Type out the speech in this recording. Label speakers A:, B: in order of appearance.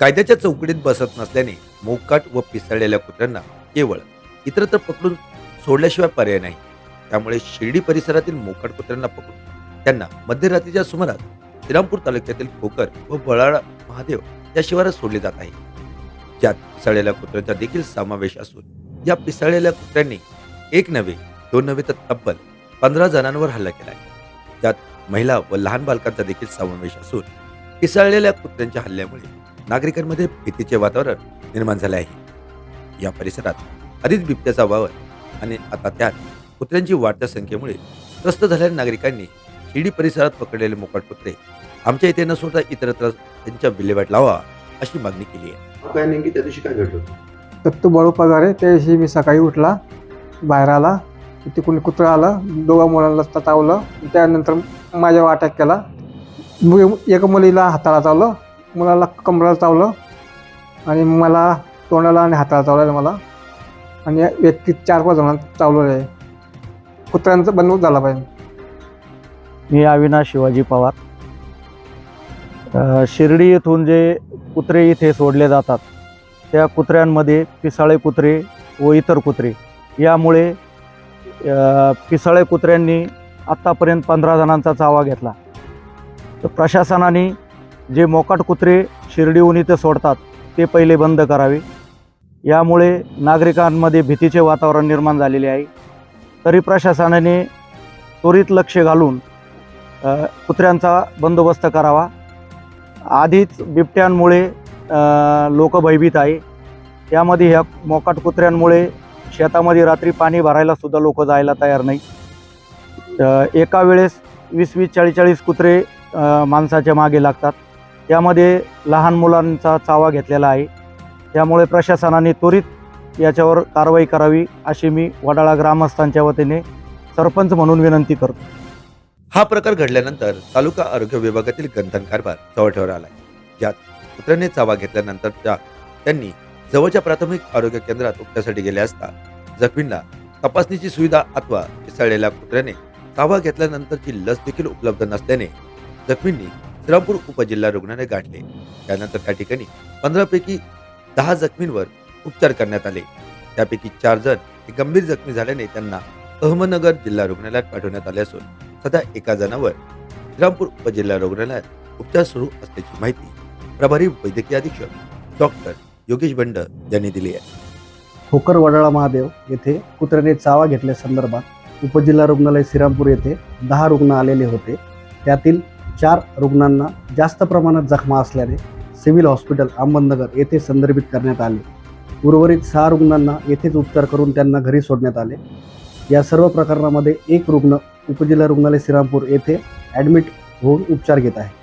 A: कायद्याच्या चौकटीत बसत नसल्याने मोकाट व पिसळलेल्या कुत्र्यांना केवळ इतरत्र पकडून सोडल्याशिवाय पर्याय नाही. त्यामुळे शिर्डी परिसरातील मोकाट कुत्र्यांना पकडून त्यांना मध्यरात्रीच्या सुमारास श्रीरामपूर तालुक्यातील खोकर व बळाळा महादेव या शिवारात सोडले जात आहे. ज्यात पिसळलेल्या कुत्र्यांचा देखील समावेश असून या पिसळलेल्या कुत्र्यांनी एक नव्हे दोन नव्हे तर तब्बल पंधरा जणांवर हल्ला केला आहे. त्यात महिला व लहान बालकांचा देखील समावेश असून पिसळलेल्या कुत्र्यांच्या हल्ल्यामुळे नागरिकांमध्ये भीतीचे वातावरण निर्माण झाले आहे. या परिसरात आधीच बिबट्याचा वावर आणि आता त्यात कुत्र्यांची वाढत्या संख्येमुळे त्रस्त झालेल्या नागरिकांनी शिर्डी परिसरात पकडलेले मोकाट कुत्रे आमच्या इथे न सोडता इतरत्र त्यांच्या विल्हेवाट लावा अशी मागणी केली आहे.
B: काय नेमकी त्या दिवशी काय घडलं? होतं
C: दत्तू बळू पगारे त्या दिवशी मी सकाळी उठला बाहेर आला तिकडून कुत्रा आला दोघा मुलांना चावलं त्यानंतर माझ्यावर अटॅक केला. मु- एका मुलीला हाताला चावलं मुलाला कमराला चावलं आणि मला तोंडाला आणि हाताला चावलं मला. आणि व्यक्ती चार पाच जणांना चावलेलं आहे. कुत्र्यांचं बंद झाला पाहिजे.
D: मी अविनाश शिवाजी पवार. अ, शिर्डी येथून जे कुत्रे इथे सोडले जातात त्या कुत्र्यांमध्ये पिसाळे कुत्रे व इतर कुत्रे. यामुळे अ, पिसाळे कुत्र्यांनी आत्तापर्यंत पंधरा जणांचा चावा घेतला. तर प्रशासनाने जे मोकाट कुत्रे शिर्डीहून इथं सोडतात ते पहिले बंद करावे. यामुळे नागरिकांमध्ये भीतीचे वातावरण निर्माण झालेले आहे. तरी प्रशासनाने त्वरित लक्ष घालून कुत्र्यांचा बंदोबस्त करावा. आधीच बिबट्यांमुळे लोक भयभीत आहे. यामध्ये ह्या मोकाट कुत्र्यांमुळे शेतामध्ये रात्री पाणी भरायलासुद्धा लोक जायला तयार नाही एका वेळेस वीस वीस चाळीस चाळीस कुत्रे माणसाच्या मागे लागतात. त्यामध्ये लहान मुलांचा चावा घेतलेला आहे. त्यामुळे प्रशासनाने त्वरित याच्यावर कारवाई करावी अशी मी वडाळा ग्रामस्थांच्या वतीने सरपंच म्हणून विनंती करतो.
A: हा प्रकार घडल्यानंतर तालुका आरोग्य विभागातील गंधन कारभार चव्हाट्यावर आला ज्यात कुत्र्याने चावा घेतल्यानंतर त्या त्यांनी जवळच्या प्राथमिक आरोग्य केंद्रात उपचारासाठी गेले असता जखमींना तपासणीची सुविधा अथवा पिसाळलेल्या कुत्र्याने चावा घेतल्यानंतरची लस देखील उपलब्ध नसल्याने जखमींनी श्रीरामपूर उपजिल्हा रुग्णालय गाठले. त्यानंतर त्या ठिकाणी पंधरापैकी दहा जखमींवर उपचार करण्यात आले. त्यापैकी चार जण हे गंभीर जखमी झाल्याने त्यांना अहमदनगर जिल्हा रुग्णालयात पाठवण्यात आले असून सध्या एका जणावर श्रीरामपूर उपजिल्हा रुग्णालयात उपचार सुरू असल्याची माहिती प्रभारी वैद्यकीय अधीक्षक डॉक्टर योगेश बंड यांनी दिली आहे.
E: खोकर वडाळा महादेव येथे कुत्र्याने चावा घेतल्या संदर्भात उपजिल्हा रुग्णालय श्रीरामपूर येथे दहा रुग्ण आलेले होते. त्यातील चार रुग्णांना जास्त प्रमाणात जखमा असल्याने सिव्हिल हॉस्पिटल अहमदनगर येथे संदर्भित करण्यात आले. उर्वरित सहा रुग्णांना येथेच उपचार करून त्यांना घरी सोडण्यात आले. या सर्व प्रकरणामध्ये एक रुग्ण उपजिल्हा रुग्णालय श्रीरामपूर येथे ॲडमिट होऊन उपचार घेत आहे.